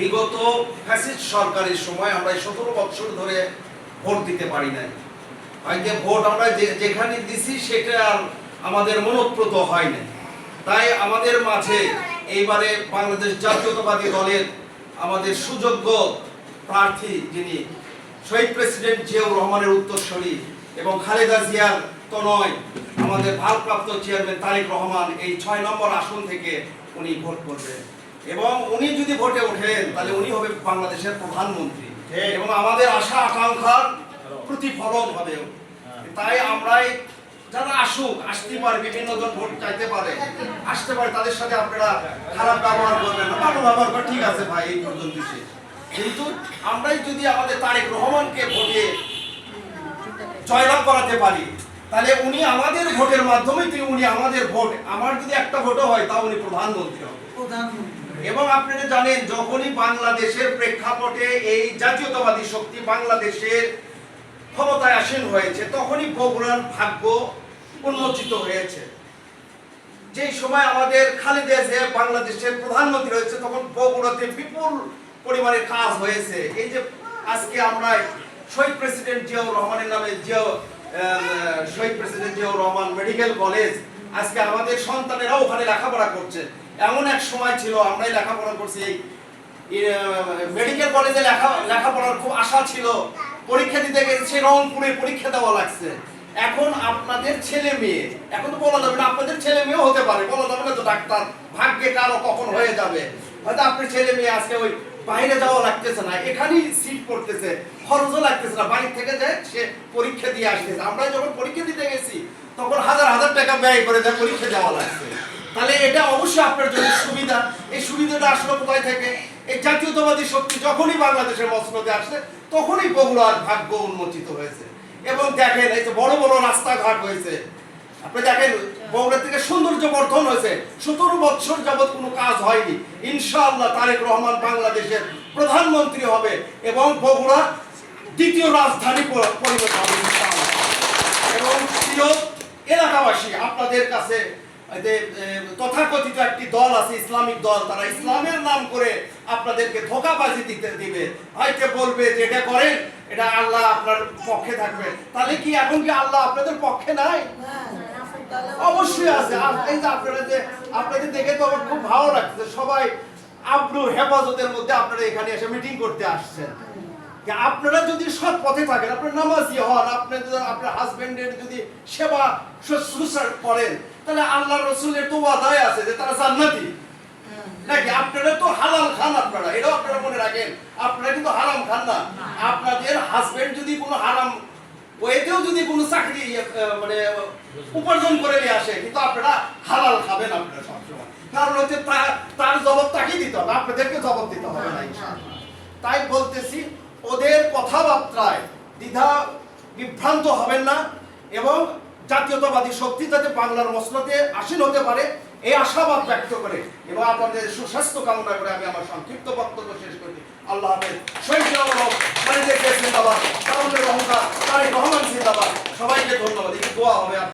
বিগত ফ্যাসিস্ট সরকারের সময় আমরা সতেরো বছর ধরে ভোট দিতে পারি নাই। আজকে ভোট আমরা যে- যেখানে দিছি সেটা আর আমাদের মনোপ্রত হয় না তাই আমাদের মাঝে এইবারে বাংলাদেশ জাতীয়তাবাদী দলের আমাদের সুযোগ্য প্রার্থী যিনি শহীদ প্রেসিডেন্ট জিয়াউর রহমানের উত্তরসূরি এবং খালেদা জিয়ার তো নয় আমাদের ভারপ্রাপ্ত চেয়ারম্যান তারেক রহমান এই ছয় নম্বর আসন থেকে উনি ভোট করবেন। এবং উনি যদি ভোটে ওঠেন তাহলে উনি হবে বাংলাদেশের প্রধানমন্ত্রী। এবং আমাদের আশা আকাঙ্ক্ষার প্রতিফলন হবে। তাই আমরাই যারা আসুক আসতে পারে বিভিন্ন জন ভোট চাইতে পারে আসতে পারে তাদের সাথে আপনারা খারাপ ব্যবহার করবেন না। ভালো ব্যবহার করে ঠিক আছে ভাই এই পর্যন্ত কিন্তু আমরাই যদি আমাদের তারেক রহমানকে ভোটে জয়লাভ করাতে পারি তাহলে উনি আমাদের ভোটের মাধ্যমে তিনি উনি আমাদের ভোট। আমার যদি একটা ভোটও হয় তা উনি প্রধানমন্ত্রী হবে। এবং আপনারা জানেন, যখনই বাংলাদেশের প্রেক্ষাপটে এই জাতীয়তাবাদী শক্তি বাংলাদেশের ক্ষমতায় আসীন হয়েছে, তখনই বগুড়ার ভাগ্য উন্মোচিত হয়েছে। যে সময় আমাদের খালেদা জিয়া বাংলাদেশের প্রধানমন্ত্রী হয়েছে, তখন বগুড়াতে বিপুল পরিমাণে কাজ হয়েছে। এই যে আজকে আমরা শহীদ প্রেসিডেন্ট জিয়াউর রহমানের নামে Zia Shaheed president Ziaur Rahman medical college, আজকে আমাদের সন্তানেরা ওখানে লেখাপড়া করছে। এমন এক সময় ছিল, আমরাই লেখাপড়া করছি মেডিকেল কলেজে লেখা, লেখাপড়ার খুব আশা ছিল। পরীক্ষা দিতে গেছে রংপুরে পরীক্ষা দেওয়া লাগছে। এখন আপনাদের ছেলে মেয়ে, এখন তো বলা যাবে না, আপনাদের ছেলে মেয়েও হতে পারে, বলা যাবে না তো ডাক্তার, ভাগ্যে কারও কখন হয়ে যাবে। হয়তো আপনার ছেলে মেয়ে আজকে ওই বাইরে যাওয়া লাগতেছে না, এখানেই সিট পড়তেছে, খরচও লাগতেছে না, বাড়ি থেকে যায়, সে পরীক্ষা দিয়ে আসতেছে। আমরা যখন পরীক্ষা দিতে গেছি, তখন হাজার হাজার টাকা ব্যয় করে দেয় পরীক্ষা দেওয়া লাগছে। তাহলে এটা অবশ্যই আপনার জন্য সুবিধা। এই সুবিধাটা আসলে কোথায় থেকে? এই জাতীয়তাবাদী শক্তি যখনই বাংলাদেশের মসনদে আসছে তখনই বগুড়ার ভাগ্য উন্মোচিত হয়েছে। এবং দেখেন, এই যে বড় বড় রাস্তাঘাট হয়েছে। আপনি দেখেন বগুড়া থেকে সৌন্দর্য বর্ধন হয়েছে। সতেরো বছর যাবৎ কোনো কাজ হয়নি। ইনশাআল্লাহ তারেক রহমান বাংলাদেশের প্রধানমন্ত্রী হবে এবং বগুড়া দ্বিতীয় রাজধানী পরিণত হবে এবং প্রিয় এলাকাবাসী, আপনাদের কাছে তথাকথিত একটি দল আছে, ইসলামিক দল, তারা ইসলামের নাম করে আপনাদেরকে ধোকাবাজি দিতে দিবে। হয়তো বলবে যে এটা করেন, এটা আল্লাহ আপনার পক্ষে থাকবে। তাহলে কি এখন কি আল্লাহ আপনাদের পক্ষে নাই? অবশ্যই আছে। এই যে আপনারা যে, আপনাদের দেখে তো আমার খুব ভালো লাগছে, সবাই আব্রু হেফাজতের মধ্যে আপনারা এখানে এসে মিটিং করতে আসছেন। আপনারা যদি সৎ পথে থাকেন, আপনার নামাজি হন আপনি যদি আপনার হাজবেন্ডের যদি সেবা শুশ্রূষা করেন তাহলে আল্লাহ রসুলের তো ওয়াদায় আছে যে তারা জান্নাতি। নাকি আপনারা তো হালাল খান আপনারা? এটাও আপনারা মনে রাখেন। আপনারা কিন্তু হারাম খান না। আপনাদের হাজবেন্ড যদি কোনো হারাম ওয়েতেও যদি কোনো চাকরি মানে উপার্জন করে নিয়ে আসে কিন্তু আপনারা হালাল খাবেন আপনারা সবসময়। কারণ হচ্ছে তার তার জবাব তাকে দিতে হবে আপনাদেরকে জবাব দিতে হবে না তাই বলতেছি ওদের কথাবার্তায় দ্বিধা বিভ্রান্ত হবেন না এবং জাতীয়তাবাদী শক্তি যাতে বাংলার মসলাতে আসীন হতে পারে, এই আশাবাদ ব্যক্ত করে। এবং আপনাদের সুস্বাস্থ্য কামনা করে আমি আমার সংক্ষিপ্ত বক্তব্য শেষ করি আল্লাহ হাফেজ।